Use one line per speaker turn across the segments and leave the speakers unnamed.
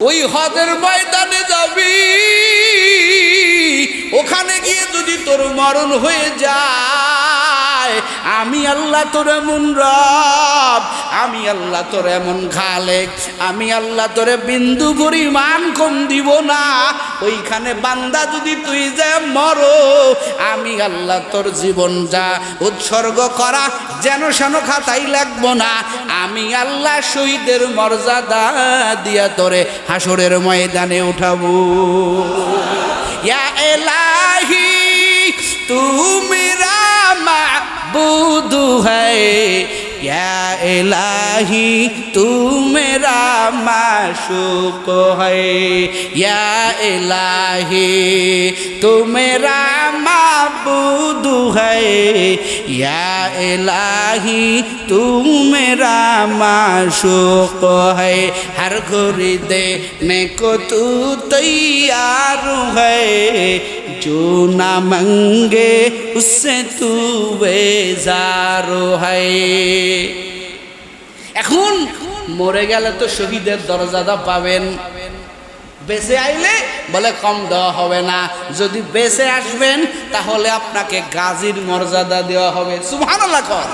ওই হদের ময়দানে যাবি ওখানে গিয়ে যদি তোর মরণ হয়ে যায় আমি আল্লাহ তোর এমন রব, আমি আল্লাহ তোর এমন খালেক, আমি আল্লাহ তোরে বিন্দু পরিমাণ কম দিব না। ওইখানে বান্দা যদি তুই যে মরো, আমি আল্লাহ তোর জীবন যা উৎসর্গ করা যেন সেন খাতাই লাগব না। আমি আল্লাহ শহীদের মর্যাদা দিয়া তোরে হাসরের ময়দানে উঠাবো। ইয়া এলাহি তু معبود ہے یا الہی تو میرا معشوق ہے یا الہی تو میرا معبود ہے یا الہی تو میرا معشوق ہے ہر گھر دینے کو تو تیار ہے जो ना मंगे उससे तू बेजार है এখন মরে গেলে তো শহীদের দরজাদা পাবেন বেঁচে আইলে বলে কম দেওয়া হবে না যদি বেঁচে আসবেন তাহলে আপনাকে গাজীর মর্যাদা দেওয়া হবে সুবহানাল্লাহ কর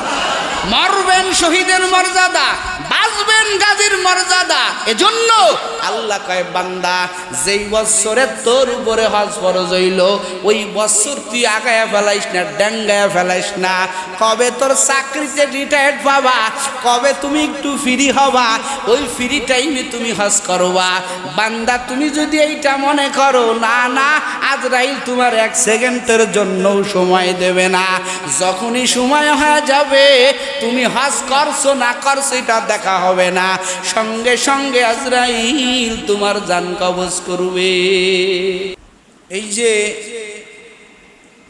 মরবেন শহীদের মর্যাদা, বাঁচবেন গাজীর মর্যাদা। এজন্য আল্লাহ কয়, বান্দা, যেই বছরে তোর উপরে হজ ফরজ হইল, ওই বছর তুই আগায়া ফেলাইস না ড্যাঙ্গায়া ফেলাইস না। কবে তোর চাকরিতে রিটায়ার্ড পাবা, কবে তুমি একটু ফ্রি হবা, ওই ফ্রি টাইমে তুমি হজ করবা। বান্দা, তুমি যদি এইটা মনে করো, না না, আজরাইল তোমার এক সেকেন্ডের জন্য সময় দেবে না। যখনই সময় হয়ে যাবে তুমি হজ করছ, না করছ, এটা দেখা হবে না। সঙ্গে সঙ্গে আজরাইল তোমার জান কবজ করবে। এই যে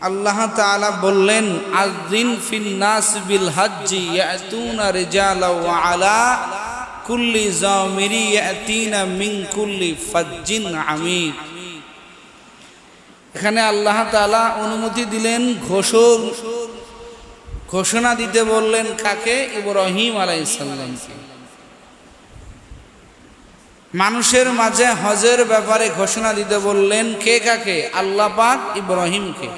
আল্লাহ তাআলা বললেন আযিন ফিন নাস বিল হজ্জি ইয়াতুনা রিজালা আলা কুল্লি জামিরি ইয়াতিনা মিন কুল্লি ফাজ্জিন আমিক এখানে আল্লাহ তাআলা অনুমতি দিলেন ঘোষণ ঘোষণা দিতে বললেন কাকে? ইব্রাহিম আলাইসাল্লামকে মানুষের মাঝে হজের ব্যাপারে ঘোষণা দিতে বললেন কে কাকে? আল্লাহ পাক ইব্রাহিমকে।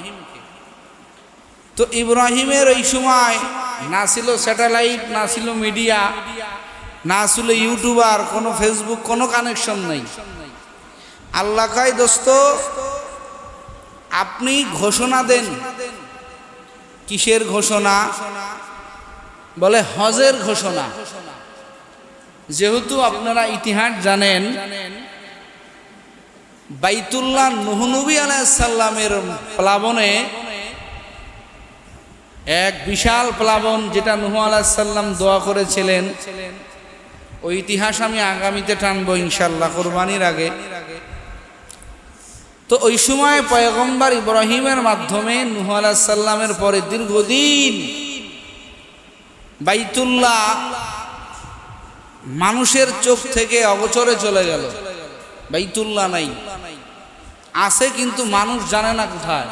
তো ইব্রাহিমের ওই সময় না ছিল স্যাটেলাইট, না ছিল মিডিয়া, না ছিল ইউটিউবার, কোনো ফেসবুক, কোনো কানেকশন নেই। আল্লাহ কাই দোস্ত, আপনি ঘোষণা দেন কিসের ঘোষণা? বলে হজের ঘোষণা। যেহেতু আপনারা ইতিহাস জানেন, বাইতুল্লাহ নহনবী আলাইসাল্লামের প্লাবনে এক বিশাল প্লাবন যেটা নুহ আলাহিসাল্লাম দোয়া করেছিলেন, ওই ইতিহাস আমি আগামীতে টানবো ইনশাল্লাহ কোরবানির আগে। তো ওই সময় পয়গম্বর ইব্রাহিমের মাধ্যমে নুহ আলাহিসাল্লামের পরে দীর্ঘদিন বাইতুল্লাহ মানুষের চোখ থেকে অগচরে চলে গেল। বাইতুল্লাহ নাই। আছে কিন্তু মানুষ জানে না কোথায়।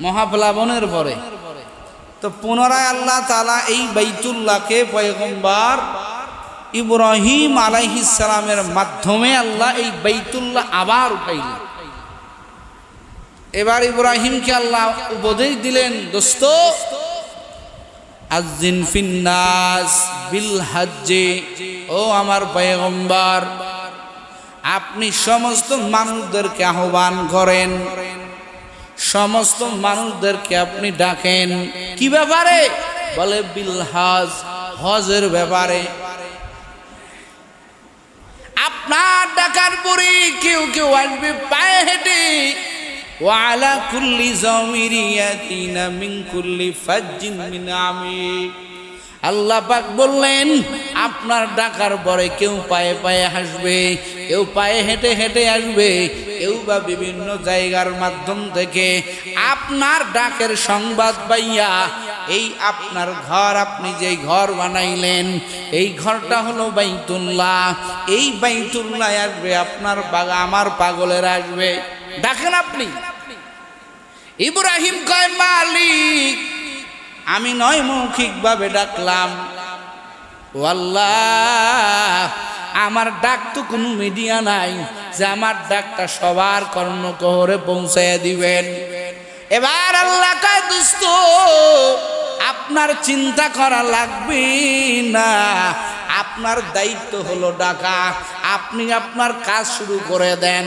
মহাপ্লাবনের পরে। তো পুনরায় আল্লাহ তালা এই বাইতুল্লাহকে পয়গম্বার ইব্রাহিম আলাইহিসালামের মাধ্যমে আল্লাহ এই বাইতুল্লাহ আবার উঠাইল এবার ইব্রাহিমকে আল্লাহ উপদেশ দিলেন, দোস্ত আজিন ফিন্নাস বিল হাজ্জে ও আমার পয়গম্বর, আপনি সমস্ত মানুষদেরকে আহ্বান করেন। সমস্ত মানুষদেরকে আপনি ডাকেন। কি ব্যাপারে? বলে বিল হজ হজের ব্যাপারে। আপনার ডাকার পরে কেউ কেউ আসবে পায়ে হেঁটে। ওয়ালা কুল্লি জমিরিয়াতিনা মিন কুল্লি ফাজ্জিন মিন আমিক আল্লাহ পাক বললেন, আপনার ডাকার পরে কেউ পায়ে পায়ে হাসবে, কেউ পায়ে হেঁটে হেঁটে আসবে, কেউ বা বিভিন্ন জায়গার মাধ্যম থেকে আপনার ডাকের সংবাদ পাইয়া এই আপনার ঘর আপনি যে ঘর বানাইলেন, এই ঘরটা হলো বাইতুল্লাহ। এই বাইতুল্লাহ আসবে, আপনার আমার পাগলের আসবে। ডাকেন আপনি। ইব্রাহিম কয়, মালিক, আমি নয় মৌখিকভাবে ডাকলাম। ও আল্লাহ আমার ডাক তো কোনো মিডিয়া নাই, যে আমার ডাকটা সবার কর্ণকহরে পৌঁছাইয়া দিবেন। এবার আল্লাহ কয়, দুস্ত, আপনার চিন্তা করা লাগবে না। আপনার দায়িত্ব হলো ডাকা। আপনি আপনার কাজ শুরু করে দেন।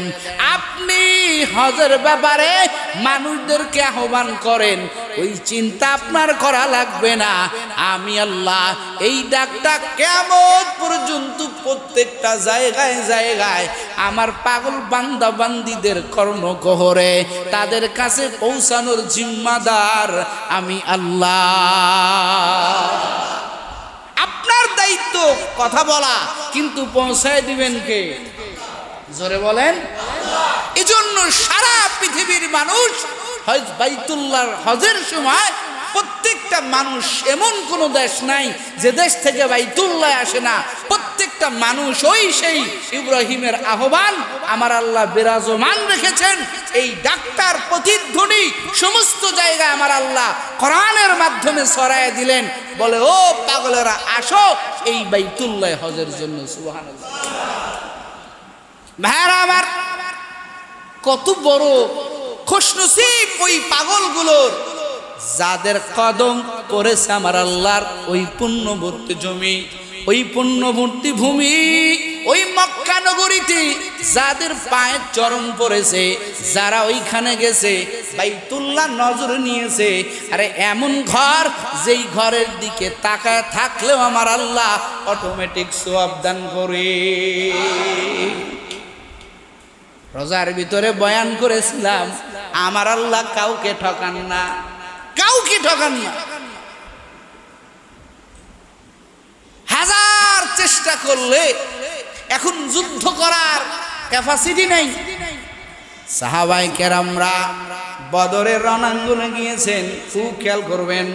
আপনি হজের ব্যাপারে মানুষদেরকে আহ্বান করেন। ওই চিন্তা আপনার করা লাগবে না। আমি আল্লাহ, এই ডাকটা কেমন পর্যন্ত প্রত্যেকটা জায়গায় জায়গায় আমার পাগল বান্দা বান্দিদের কর্ণকহরে তাদের কাছে পৌঁছানোর জিম্মাদার আমি আল্লাহ। দায়িত্ব, কথা বলা, কিন্তু পৌঁছায় দিবেন কে? জোরে বলেন। এজন্য সারা পৃথিবীর মানুষ হজ বাইতুল্লাহর হজের সময় প্রত্যেকটা মানুষ এমন কোনো দেশ নাই যে দেশ থেকে বাইতুল্লাহ আসে না। প্রত্যেকটা মানুষ ওই সেই ইব্রাহিমের আহ্বান, আমার আল্লাহ বিরাজমান রেখেছেন। এই ডাক্তার প্রতিধ্বনি সমস্ত জায়গায় আমার আল্লাহ কোরআনের মাধ্যমে ছড়ায় দিলেন। বলে, ও পাগলেরা, আসো এই বাইতুল্লাহ হজের জন্য, সুবহানাল্লাহ। ভাইয়ারা আমার, কত বড় খুশনসিব ওই পাগলগুলোর, যাদের কদম করেছে আমার আল্লাহর ওই পুণ্যবর্তী জমি, ওই পুণ্যবর্তী ভূমি। ওই মক্কা নগরীতে যাদের পায়ে চরম পড়েছে, যারা ওইখানে গেছে, বাইতুল্লাহ নজর নিয়েছে, আরে এমন ঘর যেই ঘরের দিকে তাকায় থাকলেও আমার আল্লাহ অটোমেটিক সোয়াব দান করে। রোজার ভিতরে বয়ান করেছিলাম, আমার আল্লাহ কাউকে ঠকান না। কাউকে ঠকান না। হাজার চেষ্টা করলে এখন যুদ্ধ করার ক্যাপাসিটি নেই। সাহাবাই কেরামরা বদরের রণাঙ্গনে গিয়েছেন, খুব খেয়াল করবেন।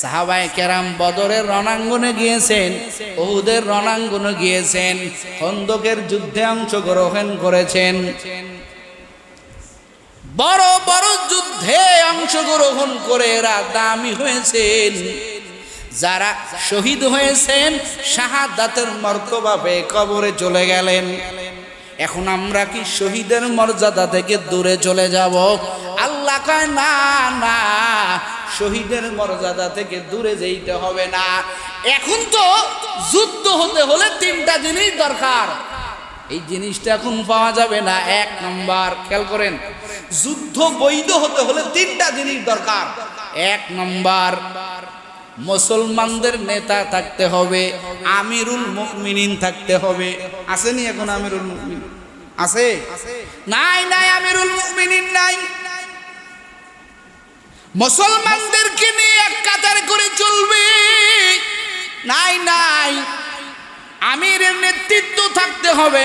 সাহাবাই কেরাম বদরের রণাঙ্গনে গিয়েছেন ওহুদের রণাঙ্গনে গিয়েছেন, খন্দকের যুদ্ধে অংশগ্রহণ করেছেন। বড় বড় যুদ্ধে অংশগ্রহণ করে এরা দামি হয়েছেন। যারা শহীদ হয়েছেন, শাহাদাতের মর্তবা পেয়ে কবরে চলে গেলেন। এখন আমরা কি শহীদের মর্যাদা থেকে দূরে চলে যাব? আল্লাহ কয়, না না, শহীদের মর্যাদা থেকে দূরে যেতে হবে না। এখন তো যুদ্ধ হতে হলে তিনটা জিনিস দরকার। এই জিনিসটা এখন পাওয়া যাবে না। এক নম্বর, খেয়াল করেন, যুদ্ধ বৈধ হতে হলে তিনটা জিনিস দরকার। এক নম্বর মুসলমানদের নেতা থাকতে হবে, আমিরুল মুমিনিন থাকতে হবে। আসেনি এখন আমিরুল মুমিনিন? আছে নাই নাই, আমিরুল মুমিনিন নাই। মুসলমানদেরকে নিয়ে এক কাতার করে চলবে। নাই নাই, আমিরের নেতৃত্ব থাকতে হবে,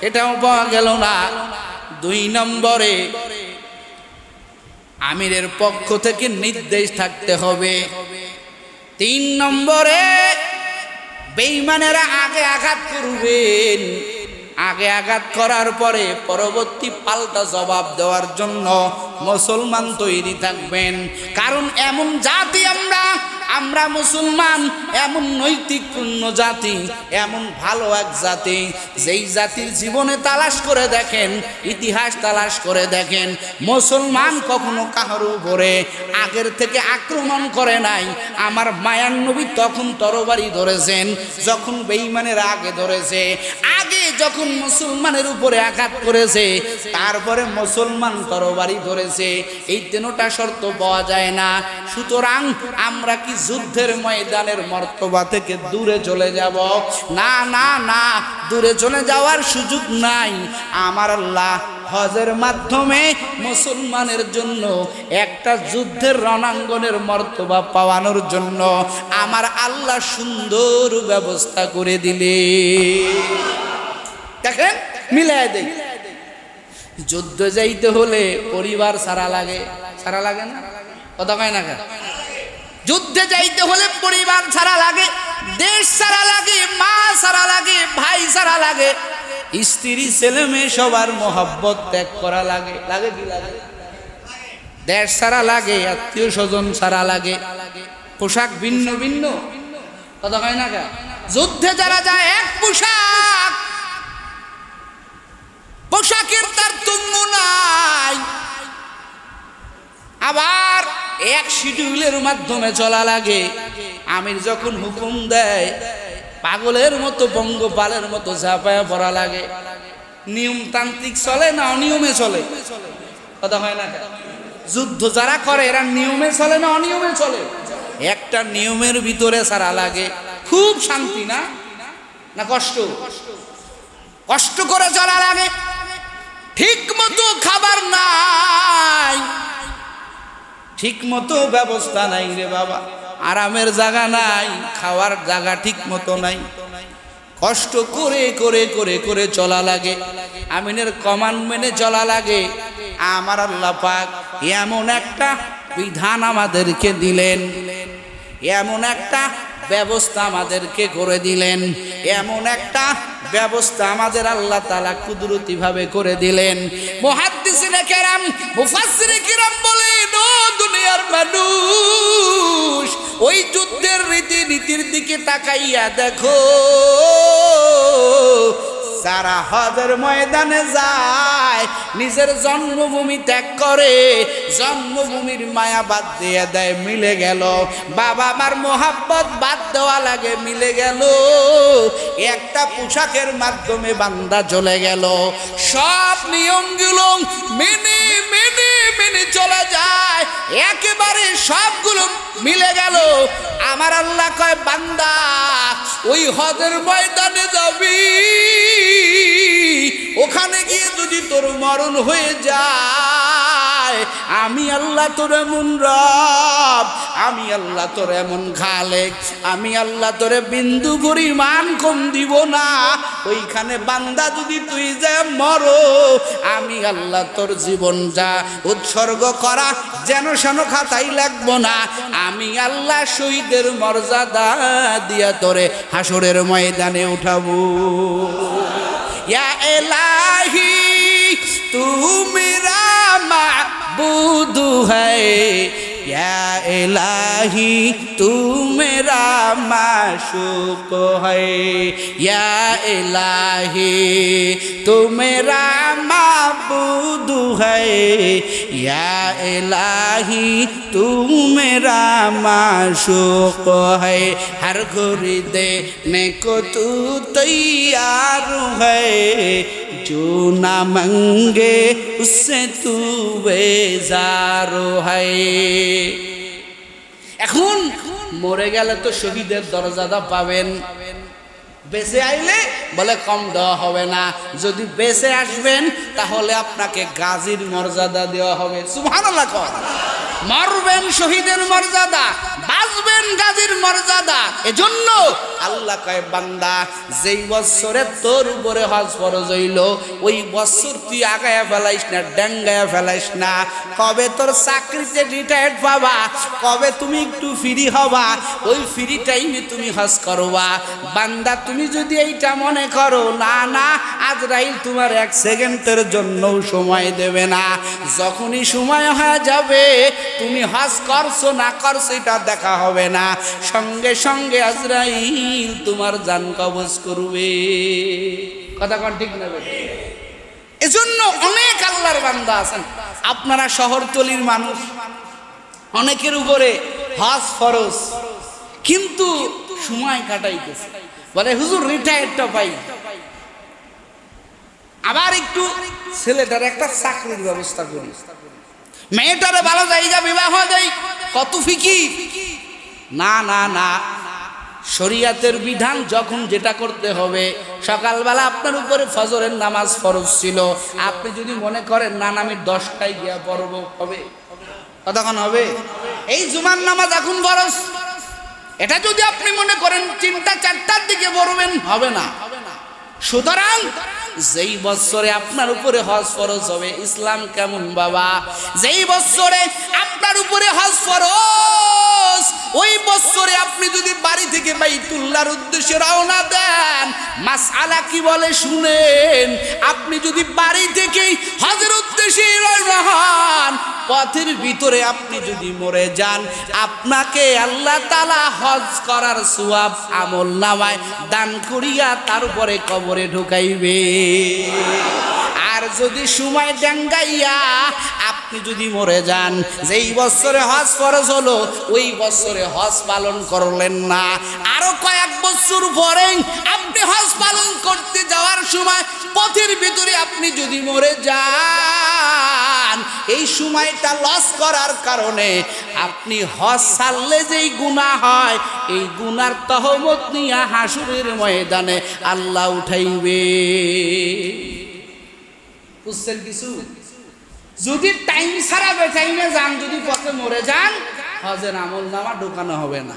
সেটাও পাওয়া গেল না। দুই নম্বরে, আমিরের পক্ষ থেকে নির্দেশ থাকতে হবে। তিন নম্বরে বেইমানেরা আগে আঘাত করবেন। আগে আঘাত করার পরে পরবর্তী পাল্টা জবাব দেওয়ার জন্য মুসলমান তৈরি থাকবেন। কারণ এমন জাতি আমরা আমরা মুসলমান, এমন নৈতিকপূর্ণ জাতি, এমন ভালো এক জাতি, যেই জাতির জীবনে তালাশ করে দেখেন, ইতিহাস তালাশ করে দেখেন, মুসলমান কখনো কাহার উপরে আগের থেকে আক্রমণ করে নাই। আমার মায়ান নবী তখন তরবারি ধরেছেন, যখন বেইমানের আগে ধরেছে, আগে যখন মুসলমানের উপরে আঘাত করেছে, তারপরে মুসলমান তরবারি ধরেছে। এই তিনটা শর্ত পাওয়া যায় না। সুতরাং আমরা কি যুদ্ধের ময়দানের মর্তবা থেকে দূরে চলে যাব। না না না, দূরে চলে যাওয়ার সুযোগ নাই। আমার আল্লাহ হজের মাধ্যমে মুসলমানের জন্য একটা যুদ্ধের রণাঙ্গনের মর্তবা পাওয়ানোর জন্য আমার আল্লাহ সুন্দর ব্যবস্থা করে দিলে। দেখেন মিলাই দেই। যুদ্ধ যাইতে হলে পরিবার সারা লাগে। সারা লাগে না? কথা কয় না? যুদ্ধে যাইতে হলে পরিবার ছাড়া লাগে, দেশ ছাড়া লাগে, মা ছাড়া লাগে, ভাই ছাড়া লাগে। স্ত্রী, ছেলে, মেয়ে সবার মোহাব্বত ত্যাগ করা লাগে। লাগে কি লাগে? দেশ ছাড়া লাগে, আত্মীয় স্বজন ছাড়া লাগে, পোশাক ভিন্ন ভিন্ন। কথা হয় না যুদ্ধে যারা যায়, এক পোশাক এক শিডিউলের মাধ্যমে চলা লাগে। আমির যখন হুকুম দেয়, পাগলের মতো বঙ্গপালের মতো ঝাঁপায়া পড়া লাগে। নিয়মতান্ত্রিক চলে না অনিয়মে চলে? কথা হয় না? যুদ্ধ যারা করে, এরা নিয়মে চলে না অনিয়মে চলে? একটা নিয়মের ভিতরে সারা লাগে। খুব শান্তি না? না কষ্ট? কষ্ট করে চলা লাগে। ঠিক মতো খাবার নাই। ঠিক মতো ব্যবস্থা নাই রে বাবা। আরামের জায়গা নাই, খাওয়ার জায়গা ঠিক মতো নাই। কষ্ট করে করে করে করে চলা লাগে। আমিনের কমান মেনে চলা লাগে। আমার আল্লাহ পাক এমন একটা বিধান আমাদেরকে দিলেন। এমন একটা ব্যবস্থা আমাদেরকে করে দিলেন। এমন একটা ব্যবস্থা আমাদের আল্লাহ তালা কুদরতি ভাবে করে দিলেন। মুহাদ্দিসিনে কেরাম, মুফাসসিরে কিরাম বলেন ও দুনিয়ার মানুষ ওই যুদ্ধের রীতি নীতির দিকে তাকাইয়া দেখো। যারা হজের ময়দানে যায়, নিজের জন্মভূমি ত্যাগ করে জন্মভূমির মায়া বাদ দিয়ে দেয়, মিলে গেল। বাবা মার মোহাব্বত বাদ দেওয়া লাগে, মিলে গেল। একটা পোশাকের মাধ্যমে বান্দা চলে গেল। সব নিয়মগুলো মেনে মেনে মেনে চলে যায়, একেবারে সবগুলো মিলে গেল। আমার আল্লাহ কয়, বান্দা, ওই হজের ময়দানে যাবি। ওখানে গিয়ে যদি তোর মরণ হয়ে যায় আমি আল্লাহ তোর এমন রব, আমি আল্লাহ তোর এমন খালে আমি আল্লাহ তোরে বিন্দু পরিমাণ কম দিব না। ওইখানে বান্দা যদি তুই যে মরো, আমি আল্লাহ তোর জীবন যা উৎসর্গ করা যেন সেন খাতাই লাগব না। আমি আল্লাহ শহীদের মর্যাদা দিয়া তোরে হাসরের ময়দানে উঠাবো। ইয়া এলাহি, তুমি माबूद है। या इलाही, तू मेरा माशूक है। या इलाही, तू मेरा माबूद है। या इलाही, तू मेरा माशूक है। हर घड़ी देने को तू तैयार है। जो ना मंगे उससे तू बेजार है এখন মরে গেলে তো শহীদের দরজাদা পাবেন বেঁচে আইলে বলে কম দেওয়া হবে না যদি বেঁচে আসবেন তাহলে আপনাকে গাজীর মর্যাদা দেওয়া হবে সুবহানাল্লাহ কর মরবেন শহীদের মর্যাদা বাঁচবেন গাজীর মর্যাদা এজন্য আল্লাহ কয়, বান্দা, যেই বছরে তোর উপরে হজ ফরজ হইল, ওই বছর তুই আগায়া ফেলাইস না, ডেঙ্গায়া ফেলাইস না। কবে তোর চাকরিতে রিটায়ার্ড পাবা, কবে তুমি একটু ফ্রি হবা, ওই ফ্রি টাইমে তুমি হজ করবা। বান্দা, তুমি যদি এইটা মনে করো, না না, আজরাইল তোমার এক সেকেন্ডের জন্যও সময় দেবে না। যখনই সময় হয়ে যাবে, তুমি হজ করছ, না করছ, এটা দেখা হবে না। সঙ্গে সঙ্গে আজরাইল তোমার জান কবজ করবে। কথা কন ঠিক না এজন্য অনেক আল্লাহর বান্দা আছেন। আপনারা শহরতলির মানুষ। অনেকের উপরে হজ ফরজ। কিন্তু সময় কাটাইতেছে। বলে, হুজুর রিটায়ারটা পাই। আবার একটু ছেলেটার একটা চাকরির ব্যবস্থা করি মেয়েটারে ভালো জায়গা বিবাহ দেই। কত ফিকি? না না না। শরিয়াতের বিধান যখন যেটা করতে হবে, সকালবেলা আপনার উপরে ফজরের নামাজ ফরজ ছিল। আপনি যদি মনে করেন, না আমি দশটায় গিয়া পড়ব, হবে? কতক্ষণ হবে? এই জুমার নামাজ এখন ফরজ। এটা যদি আপনি মনে করেন, তিনটা, চারটার দিকে পড়বেন, হবে না। সুতরাং যেই বছরে আপনার উপরে হজ ফরজ হবে, ইসলাম কেমন বাবা? যেই বছরে আপনার উপরে হজ ফরজ fool বাইতুল্লাহর উদ্দেশ্যে রওনা দেন। মাসআলা কি বলে শুনেন? আপনি যদি বাড়ি থেকেই হজের উদ্দেশ্যে রওনা হন, পথের ভিতরে আপনি যদি মরে যান, আপনাকে আল্লাহ তালা হজ করার সুয়াব আমল নামায় দান করিয়া তারপরে কবরে ঢুকাইবে। আর যদি সময় ডাঙ্গাইয়া আপনি যদি মরে যান, যেই বছরে হজ ফরজ হলো, ওই বছরে হজ পালন করলেন না। আরও কয়েক বছর পরে আপনি হজ পালন করতে যাওয়ার সময় পথের ভিতরে আপনি যদি মরে যান, এই সময়টা লস করার কারণে আপনি হজ ছাড়লে যেই গুণা হয়, এই গুনার তহমত নিয়ে হাসুরের ময়দানে আল্লাহ উঠাইবে। বুঝছেন কিছু? যদি টাইম ছাড়া বেটাইমে যান, যদি পথে মরে যান, হজের আমল নামা ঢোকানো হবে না।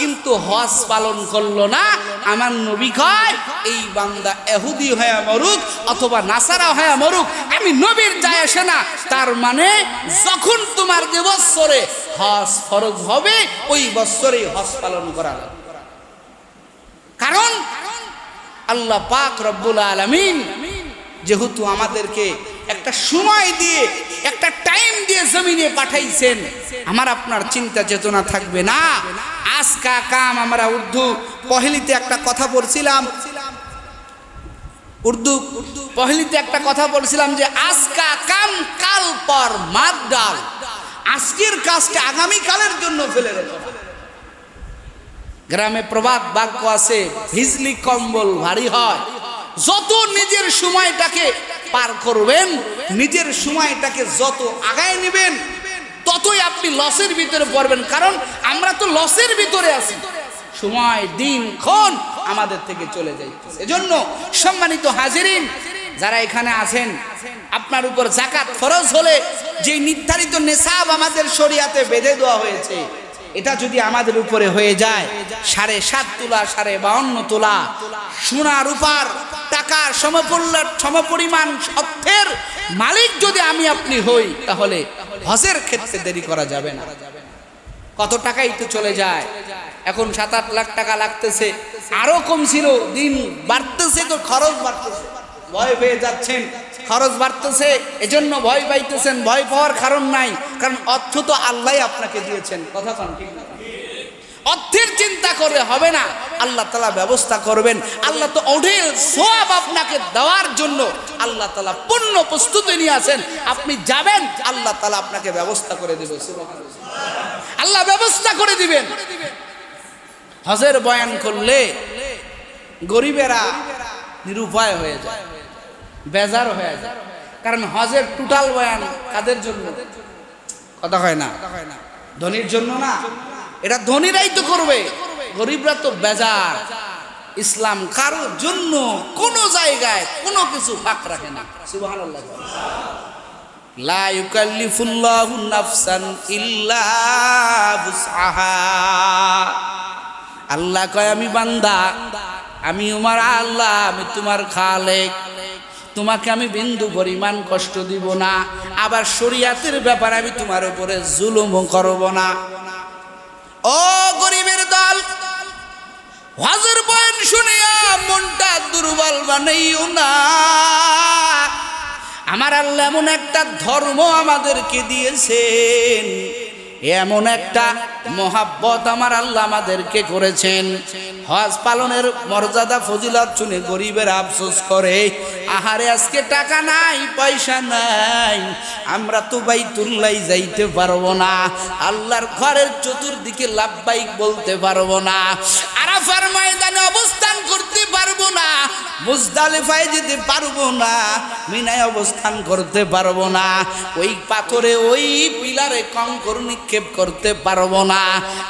কিন্তু হজ পালন করল না। আমার নবী কয়, এই বান্দা এহুদি হয়ে মরুক অথবা নাসারা হয়ে মরুক, আমি নবীর যায় আসে না। তার মানে যখন তোমার যে বৎসরে হজ ফরজ হবে, ওই বৎসরেই হজ পালন করা কারণ আল্লাহ পাক রব্বুল আলামিন যেহেতু আমাদেরকে একটা সময় দিয়ে একটা টাইম দিয়ে জমিনে পাঠাইছেন। আমার আপনার চিন্তা চেতনা থাকবে না। আজকা কাম আমরা উর্দু পহেলিতে একটা কথা বলছিলাম। উর্দু পহেলিতে একটা কথা বলছিলাম যে, আজকা কাম কাল পর মাদ ডাল। আজকের কাজটা আগামী কালের জন্য ফেলে রেখো গ্রামে প্রবাদ বাক্য আছে ভিজলি কম্বল ভারী হয়। যত নিজের সময়টাকে পার করবেন, নিজের সময়টাকে যত আগায় নেবেন, ততই আপনি লসের ভিতরে পড়বেন। কারণ আমরা তো লসের ভিতরে আছি। সময়, দিন, ক্ষণ আমাদের থেকে চলে যায় এজন্য সম্মানিত হাজিরিন, যারা এখানে আছেন, আপনার উপর জাকাত ফরজ হলে যে নির্ধারিত নেশাব আমাদের শরিয়াতে বেঁধে দেওয়া হয়েছে এটা যদি আমাদের উপরে হয়ে যায়, সাড়ে সাত তোলা, সাড়ে বাউন্ন তোলা, সোনা রূপার টাকার সমপল্য সমপরিমাণ অর্থের মালিক যদি আমি আপনি হই, তাহলে হজের ক্ষেত্রে দেরি করা যাবে না। কত টাকাই তো চলে যায়। এখন সাত আট লাখ টাকা লাগতেছে। আরও কম ছিল দিন বাড়তেছে তো খরচ বাড়তেছে। ভয় পেয়ে যাচ্ছেন। খরচ বাড়তেছে, এজন্য ভয় পাইতেছেন, ভয় পাওয়ার কারণ নাই। কারণ অর্থ তো আল্লাহ আপনাকে দিয়েছেন। কথা কন, ঠিক? অর্থের চিন্তা করলে হবে না। আল্লাহ তালা ব্যবস্থা করবেন। আল্লাহ তো অঢেল সব আপনাকে দেওয়ার জন্য আল্লাহ তালা পূর্ণ প্রস্তুতি নিয়ে আছেন। আপনি যাবেন, আল্লাহ তালা আপনাকে ব্যবস্থা করে দেবে। আল্লাহ ব্যবস্থা করে দিবেন। হজের বয়ান করলে গরিবেরা নিরুপায় হয়ে যায়। বেজার হয়ে যায়। কারণ হজের টোটাল বয়ান কাদের জন্য? কথা হয় না। ধনির জন্য না। এটা ধনীরাই তো করবে। গরিবরা তো বেজার। ইসলাম কারোর জন্য কোনো জায়গায় কোনো কিছু ফাঁক রাখে না। লা ইউকাল্লিফুল্লাহু নাফসান ইল্লা বুসআহা। আল্লাহ কয়, আমি বান্দা। আমি তোমার আল্লাহ। আমি তোমার খালেক। তোমাকে আমি বিন্দু পরিমাণ কষ্ট দিব না। আবার শরিয়াতের ব্যাপারে আমি তোমার উপরে জুলুম করব না। ও গরিবের দল, হজর বয়ান শুনিয়া মনটা দুর্বল বানাইও না। আমার আল্লাহ এমন একটা ধর্ম আমাদেরকে দিয়েছেন এমন একটা মহাব্বত আমার আল্লাহ আমাদেরকে করেছেন। হজ পালনের মর্যাদা, ফজিলত শুনে গরিবের আফসোস করে, আহারে, আজকে টাকা নাই, পয়সা নাই, আমরা তো বাইতুল্লাই যাইতে পারব না, আল্লাহর ঘরের চতুর্দিকে লাভবাইক বলতে পারব না। আরাফার ময়দানে মুজদালিফায় যেতে পারব না, মিনায় অবস্থান করতে পারব না, ওই পাথরে ওই পিলারে কঙ্কর নিক্ষেপ করতে পারব না,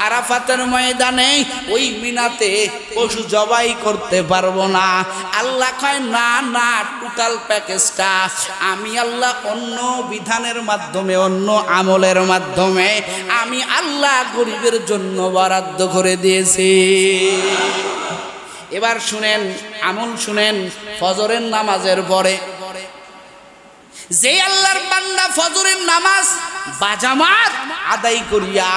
আরাফাতের ময়দানে ওই মিনাতে পশু জবাই করতে পারব না। আল্লাহ কয়, না না টোটাল প্যাকেজটা আমি আল্লাহ অন্য বিধানের মাধ্যমে, অন্য আমলের মাধ্যমে, আমি আল্লাহ গরিবের জন্য বরাদ্দ করে দিয়েছি। এবার শুনেন আমল শুনেন ফজরের নামাজের পরে যে আল্লাহর বান্দা ফজরের নামাজ বাজামাত আদায় করিয়া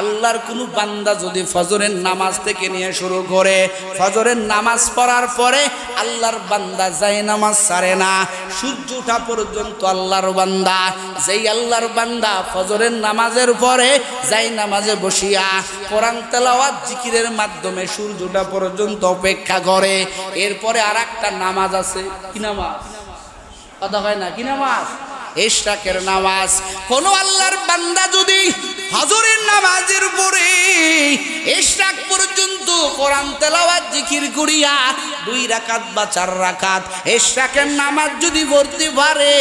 আল্লাহর কোনো বান্দা যদি ফজরের নামাজ থেকে নিয়ে শুরু করে, ফজরের নামাজ পড়ার পরে আল্লাহর বান্দা যায় নামাজ সারে না। সূর্য ওঠা পর্যন্ত আল্লাহর বান্দা, যেই আল্লাহর বান্দা ফজরের নামাজের পরে যাই নামাজে বসিয়া কোরআন তেলাওয়াত জিকিরের মাধ্যমে সূর্য ওঠা পর্যন্ত অপেক্ষা করে। এরপরে আর একটা নামাজ আছে, কি নামাজ? কথা হয় না, কি নামাজ? এশরাকের নামাজ। কোন আল্লাহর বান্দা যদি হজরের নামাজের পরে এশরাক পর্যন্ত কোরআন তেলাওয়াত জিকির করিয়া দুই রাকাত বা চার রাকাত এশরাকের নামাজ যদি পড়তে পারে,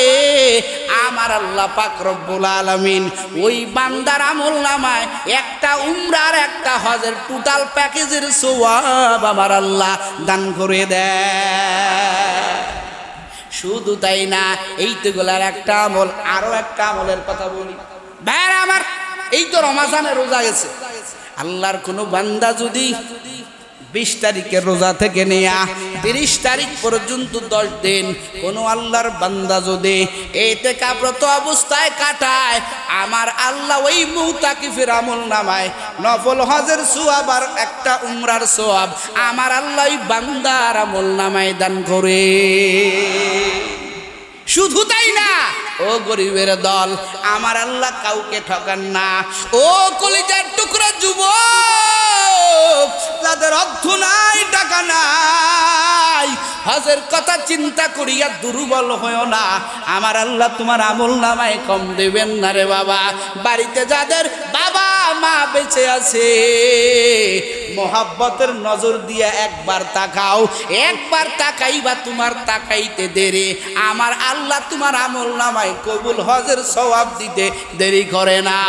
আমার আল্লাহ পাক রব্বুল আলামিন ওই বান্দার আমল নামায় একটা উমরার একটা হজের টোটাল প্যাকেজের সোয়াব আমার আল্লাহ দান করে দেয়। শুধু তাই না এই তো গুলার একটা আমল, আরও একটা আমলের কথা বলি। ভাইয়ারা আমার, এই তো রমাজানের রোজা গেছে। আল্লাহর কোনো বান্দা যদি বিশ তারিখের রোজা থেকে নেয়া, তিরিশ তারিখ পর্যন্ত দশ দিন। কোনো আল্লাহর বান্দা যদি এতে কাব্রত অবস্থায় কাটায়, আমার আল্লাহ ওই মুতাকিফের আমল নামায়। নফল হজের সোয়াব আর একটা উমরার সোয়াব, আমার আল্লাহ ওই বান্দার আমল নামায় দান করে। শুধু তাই না, ও গরিবের দল, আমার আল্লাহ কাউকে ঠকান না। ও কলিজার টুকরা যুব যাদের অর্থ নাই, টাকা নাই। হজের কথা চিন্তা করিয়া দুর্বল হয়েও না। আমার আল্লাহ তোমার আমল নামায় কম দেবেন না রে বাবা। বাড়িতে যাদের বাবা মা বেঁচে আছে মোহাব্বতের নজর দিয়ে একবার তাকাও, একবার তাকাই বা তোমার তাকাইতে দেরে। আমার আল্লাহ তোমার আমল নামায় কবুল হজের সওয়াব দিতে দেরি করে না।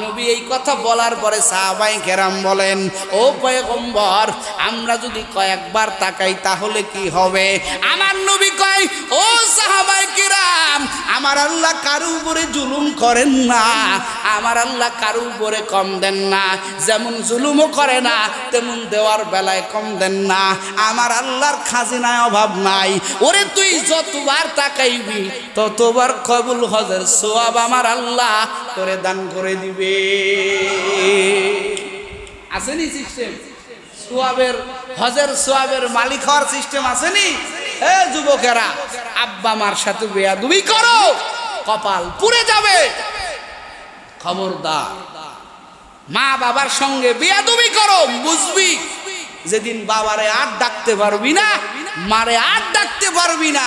নবী এই কথা বলার পরে সাহাবাই কেরাম বলেন, ও পয়গম্বর, আমরা যদি কয়েকবার তাকাই তাহলে কি হবে? আমার নবী কয়, ও সাহাবাই কিরাম, আমার আল্লাহ কারও উপরে জুলুম করেন না, আমার আল্লাহ কারও উপরে কম দেন না। যেমন জুলুমও করে না, তেমন দেওয়ার বেলায় কম দেন না। আমার আল্লাহর খাজিনায় অভাব নাই। ওরে তুই যতবার তাকাইবি, ততবার কবুল হজের সোয়াব আমার আল্লাহ করে দান করে দিবে। আসেনি সিস্টেম সোয়াবের, হজের সোয়াবের মালিক হওয়ার সিস্টেম আসেনি? এ যুবকেরা, আব্বা মার সাথে বেয়াদুবি করো, কপাল পুড়ে যাবে। খবরদার। মা বাবার সঙ্গে বেয়াদুবি করো, বুঝবি? যেদিন বাবারে আর ডাকতে পারবি না, মারে আর ডাকতে পারবি না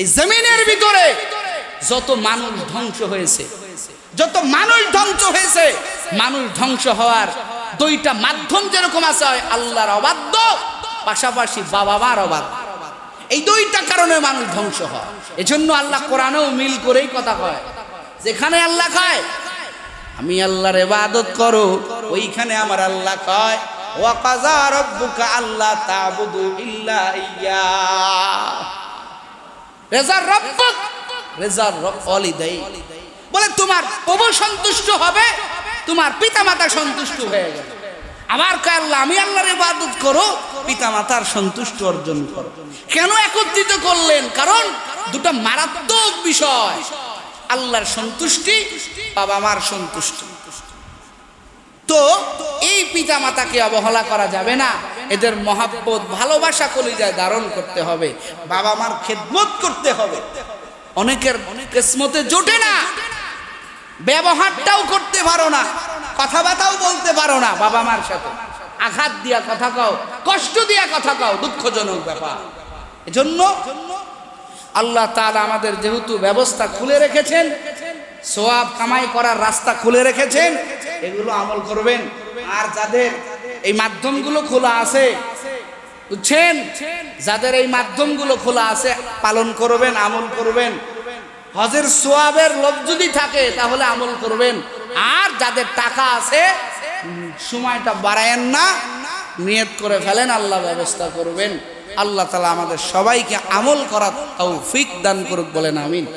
এই জমিনের ভিতরে যত মানুষ ধ্বংস হয়েছে, যত মানুষ ধ্বংস হয়েছে, মানুষ ধ্বংস হওয়ার দুইটা মাধ্যম যেরকম আছে আল্লাহর অবাধ্য, পাশাপাশি বাবা মার অবাধ্য। এই দুইটা কারণে মানুষ ধ্বংস হয়। এজন্য আল্লাহ কোরআনেও মিল করেই কথা কয়, যেখানে আল্লাহ কয় আমি আল্লাহর ইবাদত করো, ওইখানে আমার আল্লাহ কয়, ওয়াকাজা রব্বুকা আল্লাহ তাবুদু ইল্লা ইয়া। রেজার রব্বুক, রেজার রব ওয়ালিদাই বলে, তোমার প্রভু সন্তুষ্ট হবে, তোমার পিতামাতা সন্তুষ্ট হয়ে গেল। আবার কয়, আল্লাহ, আমি আল্লাহর ইবাদত করো, পিতামাতার সন্তুষ্ট অর্জন করো। কেন একত্রিত করলেন? কারণ দুটো মারাত্মক বিষয়। আল্লাহর সন্তুষ্টি, বাবা মার সন্তুষ্টি। তো এই পিতা মাতাকে অবহেলা করা যাবে না। এদের মহাব্বত, ভালোবাসা কলিজায় ধারণ করতে হবে। বাবা মার খেদমত করতে হবে। অনেকের কিসমতে জোটে না। ব্যবহারটাও করতে পারো না। কথাবার্তাও বলতে পারো না বাবা মার সাথে। আঘাত দিয়া কথা কও, কষ্ট দিয়া কথা কও, দুঃখজনক ব্যাপার। এজন্য আল্লাহ তাআলা আমাদের যেহেতু ব্যবস্থা খুলে রেখেছেন, সোয়াব কামাই করার রাস্তা খুলে রেখেছেন, এগুলো আমল করবেন। আর যাদের এই মাধ্যমগুলো খোলা আছে, বুঝছেন? যাদের এই মাধ্যমগুলো খোলা আছে, পালন করবেন, আমল করবেন। হজের সোয়াবের লোভ যদি থাকে, তাহলে আমল করবেন। আর যাদের টাকা আছে সময়টা বাড়ায়েন না, নিয়ত করে ফেলেন, আল্লাহ ব্যবস্থা করবেন। আল্লাহ তালা আমাদের সবাইকে আমল করার তৌফিক দান করুক বলেন আমিন।